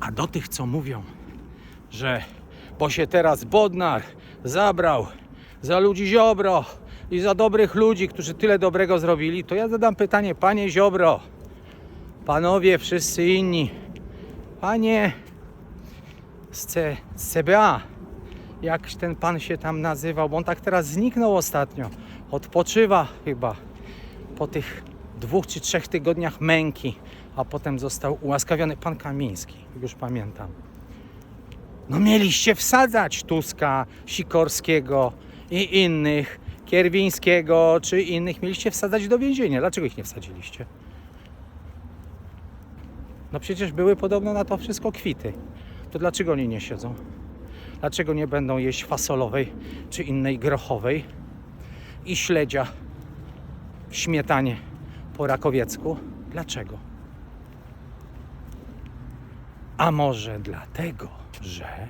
A do tych, co mówią, że bo się teraz Bodnar zabrał za ludzi Ziobro i za dobrych ludzi, którzy tyle dobrego zrobili, to ja zadam pytanie, panie Ziobro, panowie wszyscy inni, panie z, C, z CBA, jak ten pan się tam nazywał, bo on tak teraz zniknął ostatnio, odpoczywa chyba po tych dwóch czy trzech tygodniach męki, a potem został ułaskawiony pan Kamiński, już pamiętam. No mieliście wsadzać Tuska, Sikorskiego i innych, Kierwińskiego czy innych, mieliście wsadzać do więzienia. Dlaczego ich nie wsadziliście? No przecież były podobno na to wszystko kwity. To dlaczego oni nie siedzą? Dlaczego nie będą jeść fasolowej czy innej grochowej i śledzia w śmietanie po rakowiecku? Dlaczego? A może dlatego, że